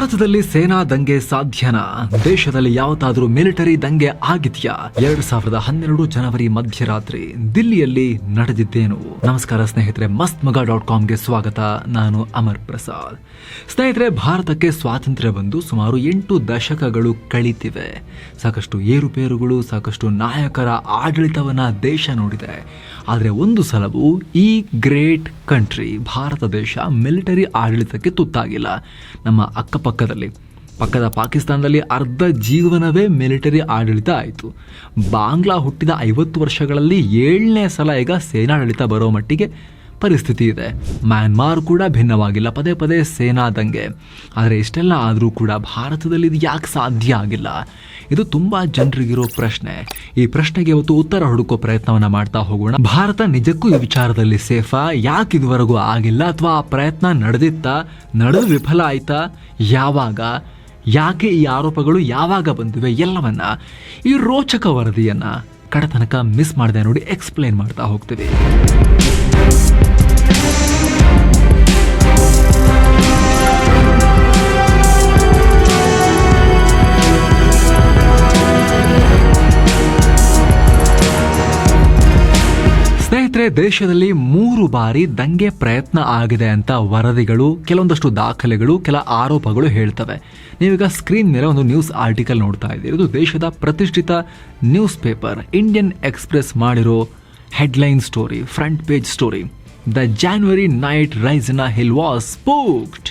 ಭಾರತದಲ್ಲಿ ಸೇನಾ ದಂಗೆ ಸಾಧ್ಯನಾ? ದೇಶದಲ್ಲಿ ಯಾವತ್ತಾದ್ರೂ ಮಿಲಿಟರಿ ದಂಗೆ ಆಗಿದ್ಯಾ? ಎರಡ್ ಸಾವಿರದ ಹನ್ನೆರಡು ಜನವರಿ ಮಧ್ಯರಾತ್ರಿ ದಿಲ್ಲಿಯಲ್ಲಿ ನಡೆದಿದ್ದೇನು. ನಮಸ್ಕಾರ ಸ್ನೇಹಿತರೆ ಮಸ್ತ್ ಮಗ ಡಾಟ್ ಕಾಮ್ಗೆ ಸ್ವಾಗತ. ನಾನು ಅಮರ್ ಪ್ರಸಾದ್. ಸ್ನೇಹಿತರೆ, ಭಾರತಕ್ಕೆ ಸ್ವಾತಂತ್ರ್ಯ ಬಂದು ಸುಮಾರು ಎಂಟು ದಶಕಗಳು ಕಳೀತಿವೆ. ಸಾಕಷ್ಟು ಏರುಪೇರುಗಳು, ಸಾಕಷ್ಟು ನಾಯಕರ ಆಡಳಿತವನ್ನ ದೇಶ ನೋಡಿದೆ. ಆದರೆ ಒಂದು ಸಲವೂ ಈ ಗ್ರೇಟ್ ಕಂಟ್ರಿ, ಭಾರತ ದೇಶ ಮಿಲಿಟರಿ ಆಡಳಿತಕ್ಕೆ ತುತ್ತಾಗಿಲ್ಲ. ನಮ್ಮ ಅಕ್ಕಪಕ್ಕದಲ್ಲಿ, ಪಕ್ಕದ ಪಾಕಿಸ್ತಾನದಲ್ಲಿ ಅರ್ಧ ಜೀವನವೇ ಮಿಲಿಟರಿ ಆಡಳಿತ ಆಯಿತು. ಬಾಂಗ್ಲಾ ಹುಟ್ಟಿದ ಐವತ್ತು ವರ್ಷಗಳಲ್ಲಿ ಏಳನೇ ಸಲ ಈಗ ಸೇನಾಡಳಿತ ಬರೋ ಮಟ್ಟಿಗೆ ಪರಿಸ್ಥಿತಿ ಇದೆ. ಮ್ಯಾನ್ಮಾರ್ ಕೂಡ ಭಿನ್ನವಾಗಿಲ್ಲ. ಪದೇ ಪದೇ ಸೇನಾ ದಂಗೆ. ಆದರೆ ಇಷ್ಟೆಲ್ಲ ಆದರೂ ಕೂಡ ಭಾರತದಲ್ಲಿ ಇದು ಯಾಕೆ ಸಾಧ್ಯ ಆಗಿಲ್ಲ? ಇದು ತುಂಬ ಜನರಿಗಿರೋ ಪ್ರಶ್ನೆ. ಈ ಪ್ರಶ್ನೆಗೆ ಇವತ್ತು ಉತ್ತರ ಹುಡುಕೋ ಪ್ರಯತ್ನವನ್ನು ಮಾಡ್ತಾ ಹೋಗೋಣ. ಭಾರತ ನಿಜಕ್ಕೂ ಈ ವಿಚಾರದಲ್ಲಿ ಸೇಫಾ? ಯಾಕೆ ಇದುವರೆಗೂ ಆಗಿಲ್ಲ? ಅಥವಾ ಆ ಪ್ರಯತ್ನ ನಡೆದಿತ್ತಾ? ನಡೆದು ವಿಫಲ ಆಯ್ತಾ? ಯಾವಾಗ? ಯಾಕೆ ಈ ಆರೋಪಗಳು ಯಾವಾಗ ಬಂದಿವೆ? ಎಲ್ಲವನ್ನ ಈ ರೋಚಕ ವರದಿಯನ್ನ ಕಡತನಕ ಮಿಸ್ ಮಾಡದೆ ನೋಡಿ ಎಕ್ಸ್ಪ್ಲೇನ್ ಮಾಡ್ತಾ ಹೋಗ್ತೀವಿ ಸ್ನೇಹಿತರೆ ದೇಶದಲ್ಲಿ ಮೂರು ಬಾರಿ ದಂಗೆ ಪ್ರಯತ್ನ ಆಗಿದೆ ಅಂತ ವರದಿಗಳು, ಕೆಲವೊಂದಷ್ಟು ದಾಖಲೆಗಳು, ಕೆಲ ಆರೋಪಗಳು ಹೇಳ್ತವೆ. ನೀವೀಗ ಸ್ಕ್ರೀನ್ ಮೇಲೆ ಒಂದು ನ್ಯೂಸ್ ಆರ್ಟಿಕಲ್ ನೋಡ್ತಾ ಇದ್ದೀರಿ. ಇದು ದೇಶದ ಪ್ರತಿಷ್ಠಿತ ನ್ಯೂಸ್ ಪೇಪರ್ ಇಂಡಿಯನ್ ಎಕ್ಸ್ಪ್ರೆಸ್ ಮಾಡಿರೋ headline story, front page story. The January night Raisina hill was spooked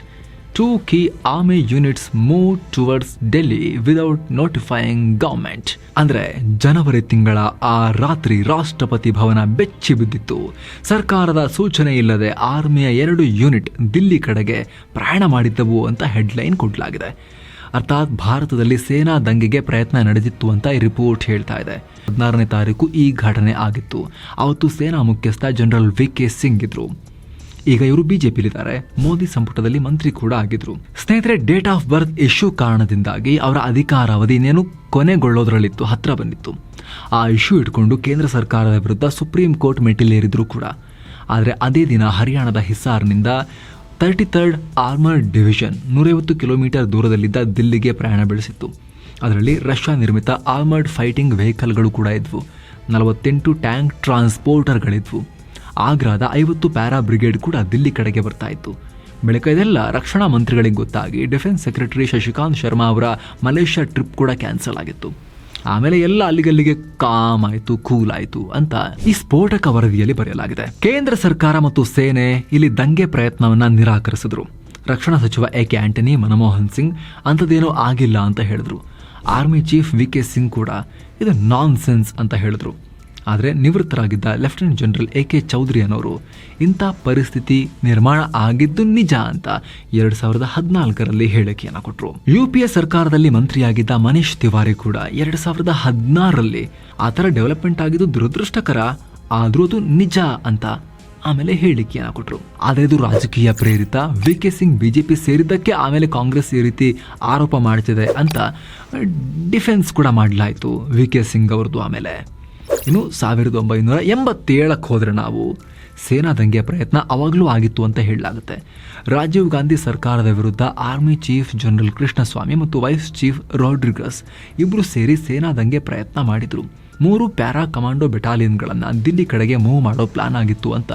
two key units move towards Delhi without notifying government. ಅಂದ್ರೆ ಜನವರಿ ತಿಂಗಳ ಆ ರಾತ್ರಿ ರಾಷ್ಟ್ರಪತಿ ಭವನ ಬೆಚ್ಚಿ ಬಿದ್ದಿತ್ತು. ಸರ್ಕಾರದ ಸೂಚನೆ ಇಲ್ಲದೆ ಆರ್ಮಿಯ ಎರಡು ಯೂನಿಟ್ ದಿಲ್ಲಿ ಕಡೆಗೆ ಪ್ರಯಾಣ ಮಾಡಿದ್ದವು ಅಂತ ಹೆಡ್ಲೈನ್ ಕೊಡಲಾಗಿದೆ. ಅರ್ಥಾತ್ ಭಾರತದಲ್ಲಿ ಸೇನಾ ದಂಗೆಗೆ ಪ್ರಯತ್ನ ನಡೆದಿತ್ತು ಅಂತ ಈ ರಿಪೋರ್ಟ್ ಹೇಳ್ತಾ ಇದೆ. ಹದಿನಾರನೇ ತಾರೀಕು ಈ ಘಟನೆ ಆಗಿತ್ತು. ಅವತ್ತು ಸೇನಾ ಮುಖ್ಯಸ್ಥ ಜನರಲ್ ವಿ ಕೆ ಸಿಂಗ್ ಇದ್ರು. ಈಗ ಇವರು ಬಿಜೆಪಿಲಿದ್ದಾರೆ ಮೋದಿ ಸಂಪುಟದಲ್ಲಿ ಮಂತ್ರಿ ಕೂಡ ಆಗಿದ್ರು. ಸ್ನೇಹಿತರೆ ಡೇಟ್ ಆಫ್ ಬರ್ತ್ ಇಶ್ಯೂ ಕಾರಣದಿಂದಾಗಿ ಅವರ ಅಧಿಕಾರಾವಧಿ ಇನ್ನೇನು ಕೊನೆಗೊಳ್ಳೋದ್ರಲ್ಲಿತ್ತು, ಹತ್ರ ಬಂದಿತ್ತು. ಆ ಇಶ್ಯೂ ಇಟ್ಕೊಂಡು ಕೇಂದ್ರ ಸರ್ಕಾರದ ವಿರುದ್ಧ ಸುಪ್ರೀಂ ಕೋರ್ಟ್ ಮೆಟ್ಟಿಲೇರಿದ್ರು ಕೂಡ. ಆದರೆ ಅದೇ ದಿನ ಹರಿಯಾಣದ ಹಿಸಾರ್ನಿಂದ ತರ್ಟಿ ಥರ್ಡ್ ಆರ್ಮರ್ ಡಿವಿಷನ್ ನೂರೈವತ್ತು ಕಿಲೋಮೀಟರ್ ದೂರದಲ್ಲಿದ್ದ ದಿಲ್ಲಿಗೆ ಪ್ರಯಾಣ ಬೆಳೆಸಿತ್ತು. ಅದರಲ್ಲಿ ರಷ್ಯಾ ನಿರ್ಮಿತ ಆರ್ಮರ್ಡ್ ಫೈಟಿಂಗ್ ವೆಹಿಕಲ್ಗಳು ಕೂಡ ಇದ್ವು. ನಲವತ್ತೆಂಟು ಟ್ಯಾಂಕ್ ಟ್ರಾನ್ಸ್ಪೋರ್ಟರ್ಗಳಿದ್ವು ಆಗ್ರಾದ ಐವತ್ತು ಪ್ಯಾರಾ ಬ್ರಿಗೇಡ್ ಕೂಡ ದಿಲ್ಲಿ ಕಡೆಗೆ ಬರ್ತಾ ಇತ್ತು. ಬಳಿಕ ಇದೆಲ್ಲ ರಕ್ಷಣಾ ಮಂತ್ರಿಗಳಿಗೆ ಗೊತ್ತಾಗಿ ಡಿಫೆನ್ಸ್ ಸೆಕ್ರೆಟರಿ ಶಶಿಕಾಂತ್ ಶರ್ಮಾ ಅವರ ಮಲೇಷ್ಯಾ ಟ್ರಿಪ್ ಕೂಡ ಕ್ಯಾನ್ಸಲ್ ಆಗಿತ್ತು. ಆಮೇಲೆ ಎಲ್ಲ ಅಲ್ಲಿಗಲ್ಲಿಗೆ ಕಾಮ್ ಆಯ್ತು, ಕೂಲ್ ಆಯ್ತು ಅಂತ ಈ ಸ್ಫೋಟಕ ವರದಿಯಲ್ಲಿ ಬರೆಯಲಾಗಿದೆ. ಕೇಂದ್ರ ಸರ್ಕಾರ ಮತ್ತು ಸೇನೆ ಇಲ್ಲಿ ದಂಗೆ ಪ್ರಯತ್ನವನ್ನು ನಿರಾಕರಿಸಿದ್ರು. ರಕ್ಷಣಾ ಸಚಿವ ಎ ಕೆ ಆಂಟನಿ, ಮನಮೋಹನ್ ಸಿಂಗ್ ಅಂಥದ್ದೇನೂ ಆಗಿಲ್ಲ ಅಂತ ಹೇಳಿದ್ರು. Army chief V K Singh ಕೂಡ ಇದು ನಾನ್ ಸೆನ್ಸ್ ಅಂತ ಹೇಳಿದ್ರು. ಆದರೆ ನಿವೃತ್ತರಾಗಿದ್ದ lieutenant general A K Chaudhary ಅನ್ನೋರು ಇಂಥ ಪರಿಸ್ಥಿತಿ ನಿರ್ಮಾಣ ಆಗಿದ್ದು ನಿಜ ಅಂತ ಎರಡು ಸಾವಿರದ ಹದಿನಾಲ್ಕರಲ್ಲಿ ಹೇಳಿಕೆಯನ್ನು ಕೊಟ್ಟರು ಯು ಪಿ ಎ ಸರ್ಕಾರದಲ್ಲಿ ಮಂತ್ರಿಯಾಗಿದ್ದ ಮನೀಶ್ ತಿವಾರಿ ಕೂಡ ಎರಡು ಸಾವಿರದ ಹದಿನಾರರಲ್ಲಿ ಆ ಥರ ಡೆವಲಪ್ಮೆಂಟ್ ಆಗಿದ್ದು ದುರದೃಷ್ಟಕರ, ಆದರೂ ಅದು ನಿಜ ಅಂತ ಆಮೇಲೆ ಹೇಳಿಕೆಯನ್ನು ಕೊಟ್ಟರು ಆದರೆ ಇದು ರಾಜಕೀಯ ಪ್ರೇರಿತ, ವಿ ಕೆ ಸಿಂಗ್ ಬಿಜೆಪಿ ಸೇರಿದ್ದಕ್ಕೆ ಆಮೇಲೆ ಕಾಂಗ್ರೆಸ್ ಈ ರೀತಿ ಆರೋಪ ಮಾಡ್ತಿದೆ ಅಂತ ಡಿಫೆನ್ಸ್ ಕೂಡ ಮಾಡಲಾಯಿತು ವಿ ಕೆ ಸಿಂಗ್ ಅವ್ರದ್ದು ಆಮೇಲೆ. ಇನ್ನು ಸಾವಿರದ ಒಂಬೈನೂರ ಎಂಬತ್ತೇಳಕ್ಕೆ ಹೋದರೆ ನಾವು ಸೇನಾ ದಂಗೆ ಪ್ರಯತ್ನ ಅವಾಗಲೂ ಆಗಿತ್ತು ಅಂತ ಹೇಳಲಾಗುತ್ತೆ. ರಾಜೀವ್ ಗಾಂಧಿ ಸರ್ಕಾರದ ವಿರುದ್ಧ ಆರ್ಮಿ ಚೀಫ್ ಜನರಲ್ ಕೃಷ್ಣಸ್ವಾಮಿ ಮತ್ತು ವೈಸ್ ಚೀಫ್ ರಾಡ್ರಿಗಸ್ ಇಬ್ಬರು ಸೇರಿ ಸೇನಾ ದಂಗೆ ಪ್ರಯತ್ನ ಮಾಡಿದರು. ಮೂರು ಪ್ಯಾರಾ ಕಮಾಂಡೋ ಬೆಟಾಲಿಯನ್ಗಳನ್ನು ದಿಲ್ಲಿ ಕಡೆಗೆ ಮೂವ್ ಮಾಡೋ ಪ್ಲಾನ್ ಆಗಿತ್ತು ಅಂತ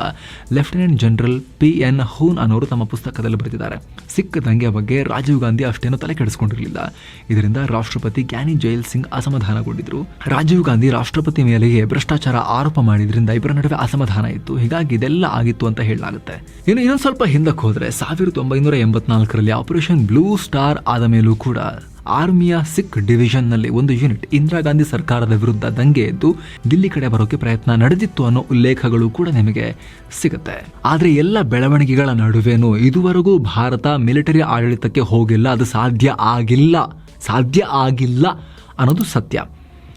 ಲೆಫ್ಟಿನೆಂಟ್ ಜನರಲ್ ಪಿ ಎನ್ ಹೂನ್ ಅನ್ನೋರು ತಮ್ಮ ಪುಸ್ತಕದಲ್ಲಿ ಬರೆದಿದ್ದಾರೆ. ಸಿಖ್ ದಂಗೆ ಬಗ್ಗೆ ರಾಜೀವ್ ಗಾಂಧಿ ಅಷ್ಟೇನೂ ತಲೆ ಕೆಡಿಸ್ಕೊಂಡಿರಲಿಲ್ಲ. ಇದರಿಂದ ರಾಷ್ಟ್ರಪತಿ ಗ್ಯಾನಿ ಜೈಲ್ ಸಿಂಗ್ ಅಸಮಾಧಾನಗೊಂಡಿದ್ರು. ರಾಜೀವ್ ಗಾಂಧಿ ರಾಷ್ಟ್ರಪತಿ ಮೇಲೆಯೇ ಭ್ರಷ್ಟಾಚಾರ ಆರೋಪ ಮಾಡಿದ್ರಿಂದ ಇಬ್ಬರ ನಡುವೆ ಅಸಮಾಧಾನ ಇತ್ತು. ಹೀಗಾಗಿ ಇದೆಲ್ಲ ಆಗಿತ್ತು ಅಂತ ಹೇಳಲಾಗುತ್ತೆ. ಇನ್ನು ಇನ್ನೊಂದು ಸ್ವಲ್ಪ ಹಿಂದಕ್ಕೆ ಹೋದರೆ ಸಾವಿರದ ಒಂಬೈನೂರ ಎಂಬತ್ನಾಲ್ಕರಲ್ಲಿ ಆಪರೇಷನ್ ಬ್ಲೂ ಸ್ಟಾರ್ ಆದ ಮೇಲೂ ಕೂಡ ಆರ್ಮಿಯ ಸಿಖ್ ಡಿವಿಷನ್ನಲ್ಲಿ ಒಂದು ಯೂನಿಟ್ ಇಂದಿರಾ ಗಾಂಧಿ ಸರ್ಕಾರದ ವಿರುದ್ಧ ದಂಗೆ ಎದ್ದು ದಿಲ್ಲಿ ಕಡೆ ಬರೋಕೆ ಪ್ರಯತ್ನ ನಡೆದಿತ್ತು ಅನ್ನೋ ಉಲ್ಲೇಖಗಳು ಕೂಡ ನಿಮಗೆ ಸಿಗುತ್ತೆ. ಆದರೆ ಎಲ್ಲ ಬೆಳವಣಿಗೆಗಳ ನಡುವೆನೂ ಇದುವರೆಗೂ ಭಾರತ ಮಿಲಿಟರಿ ಆಡಳಿತಕ್ಕೆ ಹೋಗಿಲ್ಲ, ಅದು ಸಾಧ್ಯ ಆಗಿಲ್ಲ ಸಾಧ್ಯ ಆಗಿಲ್ಲ ಅನ್ನೋದು ಸತ್ಯ.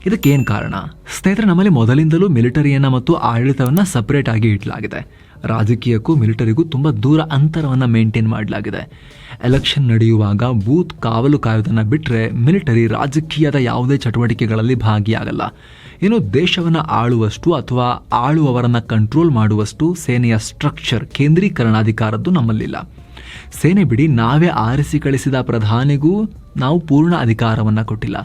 ಇದಕ್ಕೇನು ಕಾರಣ? ಸ್ನೇಹಿತರೆ, ನಮ್ಮಲ್ಲಿ ಮೊದಲಿಂದಲೂ ಮಿಲಿಟರಿಯನ್ನು ಮತ್ತು ಆಡಳಿತವನ್ನು ಸಪ್ರೇಟ್ ಆಗಿ ಇಡಲಾಗಿದೆ. ರಾಜಕೀಯಕ್ಕೂ ಮಿಲಿಟರಿಗೂ ತುಂಬ ದೂರ ಅಂತರವನ್ನು ಮೇಂಟೈನ್ ಮಾಡಲಾಗಿದೆ. ಎಲೆಕ್ಷನ್ ನಡೆಯುವಾಗ ಬೂತ್ ಕಾವಲು ಕಾಯೋದನ್ನು ಬಿಟ್ಟರೆ ಮಿಲಿಟರಿ ರಾಜಕೀಯದ ಯಾವುದೇ ಚಟುವಟಿಕೆಗಳಲ್ಲಿ ಭಾಗಿಯಾಗಲ್ಲ. ಏನು ದೇಶವನ್ನು ಆಳುವಷ್ಟು ಅಥವಾ ಆಳುವವರನ್ನು ಕಂಟ್ರೋಲ್ ಮಾಡುವಷ್ಟು ಸೇನೆಯ ಸ್ಟ್ರಕ್ಚರ್ ಕೇಂದ್ರೀಕರಣಾಧಿಕಾರದ್ದು ನಮ್ಮಲ್ಲಿಲ್ಲ. ಸೇನೆ ಬಿಡಿ ನಾವೇ ಆರಿಸಿ ಕಳಿಸಿದ ಪ್ರಧಾನಿಗೂ ನಾವು ಪೂರ್ಣ ಅಧಿಕಾರವನ್ನು ಕೊಟ್ಟಿಲ್ಲ.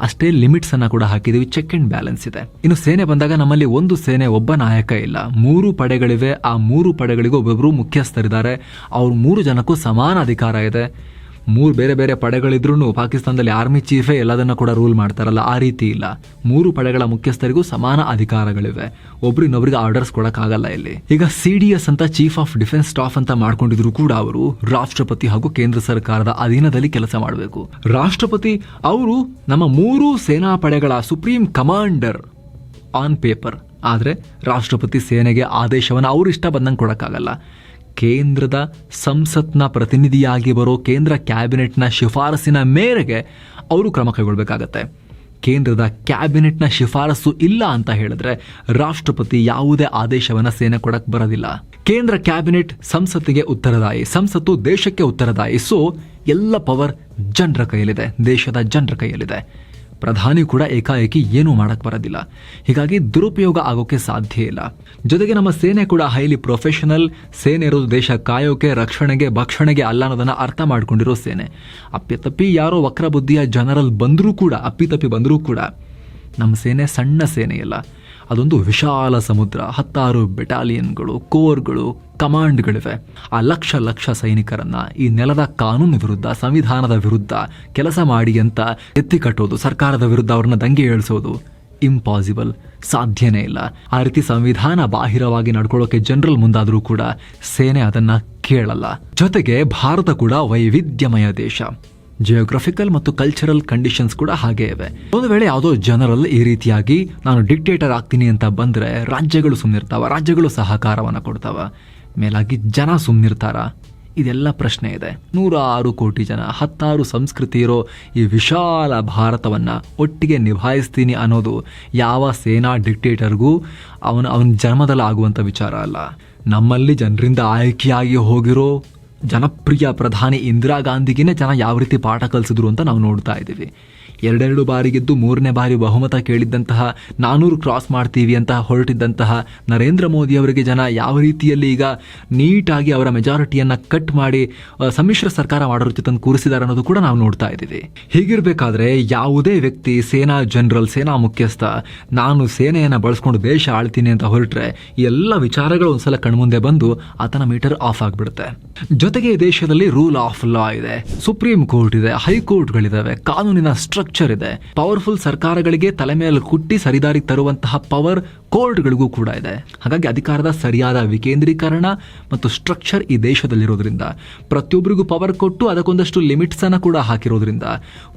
ಅಷ್ಟೇ ಲಿಮಿಟ್ಸ್ ಅನ್ನ ಕೂಡ ಹಾಕಿದೀವಿ. ಚೆಕ್ ಅಂಡ್ ಬ್ಯಾಲೆನ್ಸ್ ಇದೆ. ಇನ್ನು ಸೇನೆ ಬಂದಾಗ ನಮ್ಮಲ್ಲಿ ಒಂದು ಸೇನೆ ಒಬ್ಬ ನಾಯಕ ಇಲ್ಲ. ಮೂರು ಪಡೆಗಳಿವೆ. ಆ ಮೂರು ಪಡೆಗಳಿಗೂ ಒಬ್ಬೊಬ್ಬರು ಮುಖ್ಯಸ್ಥರಿದ್ದಾರೆ. ಅವ್ರ ಮೂರು ಜನಕ್ಕೂ ಸಮಾನ ಅಧಿಕಾರ ಇದೆ. ಮೂರು ಬೇರೆ ಬೇರೆ ಪಡೆಗಳಿದ್ರೂ ಪಾಕಿಸ್ತಾನದಲ್ಲಿ ಆರ್ಮಿ ಚೀಫೇ ಎಲ್ಲದನ್ನ ಕೂಡ ರೂಲ್ ಮಾಡ್ತಾರಲ್ಲ, ಆ ರೀತಿ ಇಲ್ಲ. ಮೂರು ಪಡೆಗಳ ಮುಖ್ಯಸ್ಥರಿಗೂ ಸಮಾನ ಅಧಿಕಾರಗಳಿವೆ. ಒಬ್ರಿನೊಬ್ರಿಗೆ ಆರ್ಡರ್ಸ್ ಕೊಡೋಕ್ಕಾಗಲ್ಲ ಇಲ್ಲಿ. ಈಗ ಸಿ ಡಿ ಎಸ್ ಅಂತ ಚೀಫ್ ಆಫ್ ಡಿಫೆನ್ಸ್ ಸ್ಟಾಫ್ ಅಂತ ಮಾಡ್ಕೊಂಡಿದ್ರು ಕೂಡ ಅವರು ರಾಷ್ಟ್ರಪತಿ ಹಾಗೂ ಕೇಂದ್ರ ಸರ್ಕಾರದ ಅಧೀನದಲ್ಲಿ ಕೆಲಸ ಮಾಡಬೇಕು. ರಾಷ್ಟ್ರಪತಿ ಅವರು ನಮ್ಮ ಮೂರು ಸೇನಾ ಪಡೆಗಳ ಸುಪ್ರೀಂ ಕಮಾಂಡರ್ ಆನ್ ಪೇಪರ್ ಆದರೆ ರಾಷ್ಟ್ರಪತಿ ಸೇನೆಗೆ ಆದೇಶವನ್ನು ಅವರು ಇಷ್ಟ ಬಂದಂಗೆ ಕೊಡೋಕ್ಕಾಗಲ್ಲ. ಕೇಂದ್ರದ ಸಂಸತ್ನ ಪ್ರತಿನಿಧಿಯಾಗಿ ಬರೋ ಕೇಂದ್ರ ಕ್ಯಾಬಿನೆಟ್ನ ಶಿಫಾರಸಿನ ಮೇರೆಗೆ ಅವರು ಕ್ರಮ ಕೈಗೊಳ್ಳಬೇಕಾಗತ್ತೆ ಕೇಂದ್ರದ ಕ್ಯಾಬಿನೆಟ್ನ ಶಿಫಾರಸು ಇಲ್ಲ ಅಂತ ಹೇಳಿದ್ರೆ ರಾಷ್ಟ್ರಪತಿ ಯಾವುದೇ ಆದೇಶವನ್ನು ಸೇನೆ ಕೊಡಕ್ಕೆ ಬರೋದಿಲ್ಲ. ಕೇಂದ್ರ ಕ್ಯಾಬಿನೆಟ್ ಸಂಸತ್ತಿಗೆ ಉತ್ತರದಾಯಿ, ಸಂಸತ್ತು ದೇಶಕ್ಕೆ ಉತ್ತರದಾಯಿ. ಸೊ ಎಲ್ಲ ಪವರ್ ಜನರ ಕೈಯಲ್ಲಿದೆ, ದೇಶದ ಜನರ ಕೈಯಲ್ಲಿದೆ. ಪ್ರಧಾನಿ ಕೂಡ ಏಕಾಏಕಿ ಏನೂ ಮಾಡಕ್ ಬರೋದಿಲ್ಲ. ಹೀಗಾಗಿ ದುರುಪಯೋಗ ಆಗೋಕೆ ಸಾಧ್ಯ ಇಲ್ಲ. ಜೊತೆಗೆ ನಮ್ಮ ಸೇನೆ ಕೂಡ ಹೈಲಿ ಪ್ರೊಫೆಷನಲ್ ಸೇನೆ ಇರೋದು ದೇಶ ಕಾಯೋಕೆ, ರಕ್ಷಣೆಗೆ, ಭಕ್ಷಣೆಗೆ ಅಲ್ಲ ಅನ್ನೋದನ್ನ ಅರ್ಥ ಮಾಡ್ಕೊಂಡಿರೋ ಸೇನೆ. ಅಪ್ಪಿತಪ್ಪಿ ಯಾರೋ ವಕ್ರ ಬುದ್ಧಿಯ ಜನರಲ್ ಬಂದರೂ ಕೂಡ, ಅಪ್ಪಿತಪ್ಪಿ ಬಂದರೂ ಕೂಡ, ನಮ್ಮ ಸೇನೆ ಸಣ್ಣ ಸೇನೆ ಇಲ್ಲ ಅದೊಂದು ವಿಶಾಲ ಸಮುದ್ರ, ಹತ್ತಾರು ಬೆಟಾಲಿಯನ್ಗಳು ಕೋರ್ಗಳು ಕಮಾಂಡ್ಗಳಿವೆ ಆ ಲಕ್ಷ ಲಕ್ಷ ಸೈನಿಕರನ್ನ ಈ ನೆಲದ ಕಾನೂನು ವಿರುದ್ಧ, ಸಂವಿಧಾನದ ವಿರುದ್ಧ ಕೆಲಸ ಮಾಡಿ ಅಂತ ಎತ್ತಿ ಕಟ್ಟೋದು, ಸರ್ಕಾರದ ವಿರುದ್ಧ ಅವ್ರನ್ನ ದಂಗೆ ಏಳಿಸೋದು ಇಂಪಾಸಿಬಲ್ ಸಾಧ್ಯನೇ ಇಲ್ಲ. ಆ ರೀತಿ ಸಂವಿಧಾನ ಬಾಹಿರವಾಗಿ ನಡ್ಕೊಳ್ಳೋಕೆ ಜನರಲ್ ಮುಂದಾದರೂ ಕೂಡ ಸೇನೆ ಅದನ್ನ ಕೇಳಲ್ಲ. ಜೊತೆಗೆ ಭಾರತ ಕೂಡ ವೈವಿಧ್ಯಮಯ ದೇಶ. ಜಿಯೋಗ್ರಫಿಕಲ್ ಮತ್ತು ಕಲ್ಚರಲ್ ಕಂಡೀಷನ್ಸ್ ಕೂಡ ಹಾಗೆ ಇವೆ. ಒಂದು ವೇಳೆ ಯಾವುದೋ ಜನರಲ್ ಈ ರೀತಿಯಾಗಿ, ನಾನು ಡಿಕ್ಟೇಟರ್ ಆಗ್ತೀನಿ ಅಂತ ಬಂದರೆ ರಾಜ್ಯಗಳು ಸುಮ್ಮನಿರ್ತಾವ ರಾಜ್ಯಗಳು ಸಹಕಾರವನ್ನು ಕೊಡ್ತಾವ. ಮೇಲಾಗಿ ಜನ ಸುಮ್ಮನಿರ್ತಾರ ಇದೆಲ್ಲ ಪ್ರಶ್ನೆ ಇದೆ. ನೂರಾರು ಕೋಟಿ ಜನ, ಹತ್ತಾರು ಸಂಸ್ಕೃತಿ ಇರೋ ಈ ವಿಶಾಲ ಭಾರತವನ್ನು ಒಟ್ಟಿಗೆ ನಿಭಾಯಿಸ್ತೀನಿ ಅನ್ನೋದು ಯಾವ ಸೇನಾ ಡಿಕ್ಟೇಟರ್ಗೂ ಅವನ ಅವನ ಜನ್ಮದಲ್ಲಿ ಆಗುವಂಥ ವಿಚಾರ ಅಲ್ಲ. ನಮ್ಮಲ್ಲಿ ಜನರಿಂದ ಆಯ್ಕೆಯಾಗಿ ಹೋಗಿರೋ ಜನಪ್ರಿಯ ಪ್ರಧಾನಿ ಇಂದಿರಾ ಗಾಂಧಿಗೇನೆ ಜನ ಯಾವ ರೀತಿ ಪಾಠ ಕಲಿಸಿದ್ರು ಅಂತ ನಾವು ನೋಡ್ತಾ ಇದ್ದೀವಿ. ಎರಡೆರಡು ಬಾರಿ ಗೆದ್ದು ಮೂರನೇ ಬಾರಿ ಬಹುಮತ ಕೇಳಿದ್ದಂತಹ ನಾನೂರು ಕ್ರಾಸ್ ಮಾಡ್ತೀವಿ ಅಂತ ಹೊರಟಿದ್ದಂತಹ ನರೇಂದ್ರ ಮೋದಿ ಅವರಿಗೆ ಜನ ಯಾವ ರೀತಿಯಲ್ಲಿ ಈಗ ನೀಟಾಗಿ ಅವರ ಮೆಜಾರಿಟಿಯನ್ನು ಕಟ್ ಮಾಡಿ ಸಮ್ಮಿಶ್ರ ಸರ್ಕಾರ ಮಾಡೋರ ಜೊತೆ ಕೂರಿಸಿದ್ದಾರೆ ಅನ್ನೋದು ಕೂಡ ನಾವು ನೋಡ್ತಾ ಇದ್ದೀವಿ. ಹೀಗಿರಬೇಕಾದ್ರೆ ಯಾವುದೇ ವ್ಯಕ್ತಿ, ಸೇನಾ ಜನರಲ್ ಸೇನಾ ಮುಖ್ಯಸ್ಥ, ನಾನು ಸೇನೆಯನ್ನು ಬಳಸ್ಕೊಂಡು ದೇಶ ಆಳ್ತೀನಿ ಅಂತ ಹೊರಟ್ರೆ ಎಲ್ಲ ವಿಚಾರಗಳು ಒಂದ್ಸಲ ಕಣ್ಮುಂದೆ ಬಂದು ಆತನ ಮೀಟರ್ ಆಫ್ ಆಗಿಬಿಡುತ್ತೆ. ಜೊತೆಗೆ ದೇಶದಲ್ಲಿ ರೂಲ್ ಆಫ್ ಲಾ ಇದೆ. ಸುಪ್ರೀಂ ಕೋರ್ಟ್ ಇದೆ ಹೈಕೋರ್ಟ್ಗಳಿದ್ದಾವೆ ಕಾನೂನಿನ ಸ್ಟ್ರಕ್ಚರ್ ಇದೆ. ಪವರ್ಫುಲ್ ಸರ್ಕಾರಗಳಿಗೆ ತಲೆ ಮೇಲೆ ಕುಟ್ಟಿ ಸರಿದಾರಿ ತರುವಂತಹ ಪವರ್ ಕೋರ್ಟ್ಗಳಿಗೂ ಕೂಡ ಇದೆ. ಹಾಗಾಗಿ ಅಧಿಕಾರದ ಸರಿಯಾದ ವಿಕೇಂದ್ರೀಕರಣ ಮತ್ತು ಸ್ಟ್ರಕ್ಚರ್ ಈ ದೇಶದಲ್ಲಿರೋದ್ರಿಂದ, ಪ್ರತಿಯೊಬ್ಬರಿಗೂ ಪವರ್ ಕೊಟ್ಟು ಅದಕ್ಕೊಂದಷ್ಟು ಲಿಮಿಟ್ಸ್ ಅನ್ನು ಕೂಡ ಹಾಕಿರೋದ್ರಿಂದ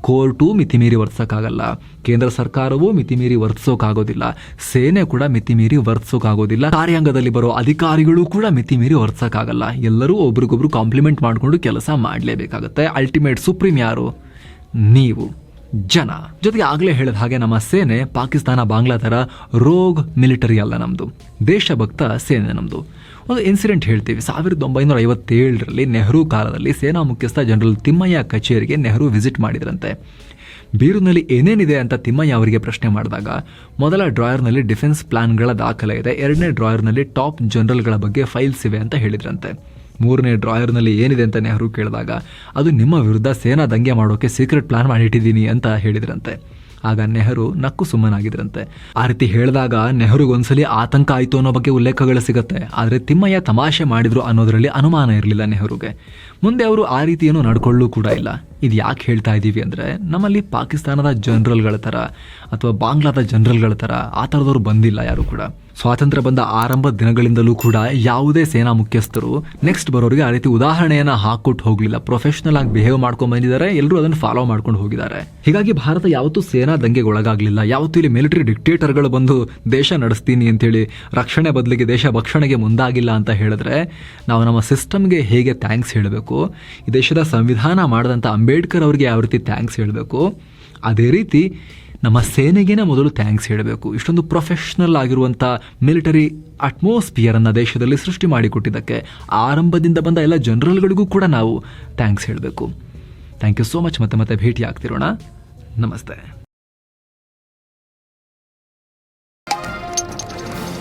ಕೋರ್ಟು ಮಿತಿಮೀರಿ ವರ್ತಿಸೋಕ್ಕಾಗಲ್ಲ ಕೇಂದ್ರ ಸರ್ಕಾರವೂ ಮಿತಿಮೀರಿ ವರ್ತಿಸೋಕ್ಕಾಗೋದಿಲ್ಲ ಸೇನೆ ಕೂಡ ಮಿತಿಮೀರಿ ವರ್ತಿಸೋಕ್ಕಾಗೋದಿಲ್ಲ ಕಾರ್ಯಾಂಗದಲ್ಲಿ ಬರೋ ಅಧಿಕಾರಿಗಳು ಕೂಡ ಮಿತಿಮೀರಿ ವರ್ತಿಸೋಕ್ಕಾಗಲ್ಲ ಎಲ್ಲರೂ ಒಬ್ರಿಗೊಬ್ರು ಕಾಂಪ್ಲಿಮೆಂಟ್ ಮಾಡಿಕೊಂಡು ಕೆಲಸ ಮಾಡಲೇಬೇಕಾಗುತ್ತೆ. ಅಲ್ಟಿಮೇಟ್ ಸುಪ್ರೀಂ ಯಾರು? ನೀವು. ಜನ. ಜೊತೆಗೆ ಆಗಲೇ ಹೇಳಿದ ಹಾಗೆ ನಮ್ಮ ಸೇನೆ ಪಾಕಿಸ್ತಾನ, ಬಾಂಗ್ಲಾ ಥರ ರೋಗ್ ಮಿಲಿಟರಿ ಅಲ್ಲ ನಮ್ಮದು ದೇಶಭಕ್ತ ಸೇನೆ ನಮ್ಮದು ಒಂದು ಇನ್ಸಿಡೆಂಟ್ ಹೇಳ್ತೀವಿ. ಸಾವಿರದ ಒಂಬೈನೂರ ಐವತ್ತೇಳರಲ್ಲಿ ನೆಹರು ಕಾಲದಲ್ಲಿ ಸೇನಾ ಮುಖ್ಯಸ್ಥ ಜನರಲ್ ತಿಮ್ಮಯ್ಯ ಕಚೇರಿಗೆ ನೆಹರು ವಿಸಿಟ್ ಮಾಡಿದ್ರಂತೆ. ಬೀರುನಲ್ಲಿ ಏನೇನಿದೆ ಅಂತ ತಿಮ್ಮಯ್ಯ ಅವರಿಗೆ ಪ್ರಶ್ನೆ ಮಾಡಿದಾಗ, ಮೊದಲ ಡ್ರಾಯರ್ನಲ್ಲಿ ಡಿಫೆನ್ಸ್ ಪ್ಲಾನ್ಗಳ ದಾಖಲೆ ಇದೆ. ಎರಡನೇ ಡ್ರಾಯರ್ನಲ್ಲಿ ಟಾಪ್ ಜನರಲ್ಗಳ ಬಗ್ಗೆ ಫೈಲ್ಸ್ ಇವೆ ಅಂತ ಹೇಳಿದ್ರಂತೆ. ಮೂರನೇ ಡ್ರಾಯರ್ನಲ್ಲಿ ಏನಿದೆ ಅಂತ ನೆಹರು ಕೇಳಿದಾಗ, ಅದು ನಿಮ್ಮ ವಿರುದ್ಧ ಸೇನಾ ದಂಗೆ ಮಾಡೋಕೆ ಸೀಕ್ರೆಟ್ ಪ್ಲಾನ್ ಮಾಡಿಟ್ಟಿದ್ದೀನಿ ಅಂತ ಹೇಳಿದ್ರಂತೆ. ಆಗ ನೆಹರು ನಕ್ಕು ಸುಮ್ಮನಾಗಿದ್ರಂತೆ. ಆ ರೀತಿ ಹೇಳಿದಾಗ ನೆಹರುಗೊಂದ್ಸಲಿ ಆತಂಕ ಆಯಿತು ಅನ್ನೋ ಬಗ್ಗೆ ಉಲ್ಲೇಖಗಳು ಸಿಗುತ್ತೆ. ಆದರೆ ತಿಮ್ಮಯ್ಯ ತಮಾಷೆ ಮಾಡಿದ್ರು ಅನ್ನೋದರಲ್ಲಿ ಅನುಮಾನ ಇರಲಿಲ್ಲ ನೆಹರುಗೆ. ಮುಂದೆ ಅವರು ಆ ರೀತಿ ಏನು ನಡ್ಕೊಳ್ಳೂ ಕೂಡ ಇಲ್ಲ. ಇದು ಯಾಕೆ ಹೇಳ್ತಾ ಇದ್ದೀವಿ ಅಂದರೆ, ನಮ್ಮಲ್ಲಿ ಪಾಕಿಸ್ತಾನದ ಜನರಲ್ಗಳ ಥರ ಅಥವಾ ಬಾಂಗ್ಲಾದ ಜನರಲ್ಗಳ ಥರ ಆ ಥರದವ್ರು ಬಂದಿಲ್ಲ ಯಾರು ಕೂಡ. ಸ್ವಾತಂತ್ರ್ಯ ಬಂದ ಆರಂಭ ದಿನಗಳಿಂದಲೂ ಕೂಡ ಯಾವುದೇ ಸೇನಾ ಮುಖ್ಯಸ್ಥರು ನೆಕ್ಸ್ಟ್ ಬರೋರಿಗೆ ಆ ರೀತಿ ಉದಾಹರಣೆಯನ್ನು ಹಾಕೊಟ್ಟು ಹೋಗಲಿಲ್ಲ. ಪ್ರೊಫೆಷನಲ್ ಆಗಿ ಬಿಹೇವ್ ಮಾಡ್ಕೊಂಡು ಬಂದಿದ್ದಾರೆ. ಎಲ್ಲರೂ ಅದನ್ನು ಫಾಲೋ ಮಾಡ್ಕೊಂಡು ಹೋಗಿದ್ದಾರೆ. ಹೀಗಾಗಿ ಭಾರತ ಯಾವತ್ತೂ ಸೇನಾ ದಂಗೆಗೆ ಒಳಗಾಗ್ಲಿಲ್ಲ ಯಾವತ್ತೂ ಇಲ್ಲಿ ಮಿಲಿಟರಿ ಡಿಕ್ಟೇಟರ್ಗಳು ಬಂದು ದೇಶ ನಡೆಸ್ತೀನಿ ಅಂತೇಳಿ ರಕ್ಷಣೆ ಬದಲಿಗೆ, ದೇಶ ಭಕ್ಷಣೆಗೆ ಮುಂದಾಗಿಲ್ಲ ಅಂತ ಹೇಳಿದ್ರೆ ನಾವು ನಮ್ಮ ಸಿಸ್ಟಮ್ಗೆ ಹೇಗೆ ಥ್ಯಾಂಕ್ಸ್ ಹೇಳಬೇಕು? ಈ ದೇಶದ ಸಂವಿಧಾನ ಮಾಡಿದಂಥ ಅಂಬೇಡ್ಕರ್ ಅವರಿಗೆ ಯಾವ ರೀತಿ ಥ್ಯಾಂಕ್ಸ್ ಹೇಳಬೇಕು? ಅದೇ ರೀತಿ ನಮ್ಮ ಸೇನೆಗೇನೆ ಮೊದಲು ಥ್ಯಾಂಕ್ಸ್ ಹೇಳಬೇಕು. ಇಷ್ಟೊಂದು ಪ್ರೊಫೆಷ್ನಲ್ ಆಗಿರುವಂಥ ಮಿಲಿಟರಿ ಅಟ್ಮಾಸ್ಫಿಯರನ್ನು ದೇಶದಲ್ಲಿ ಸೃಷ್ಟಿ ಮಾಡಿಕೊಟ್ಟಿದ್ದಕ್ಕೆ ಆರಂಭದಿಂದ ಬಂದ ಎಲ್ಲ ಜನರಲ್ಗಳಿಗೂ ಕೂಡ ನಾವು ಥ್ಯಾಂಕ್ಸ್ ಹೇಳಬೇಕು. ಥ್ಯಾಂಕ್ ಯು ಸೋ ಮಚ್ ಮತ್ತೆ ಮತ್ತೆ ಭೇಟಿ ಆಗ್ತಿರೋಣ ನಮಸ್ತೆ.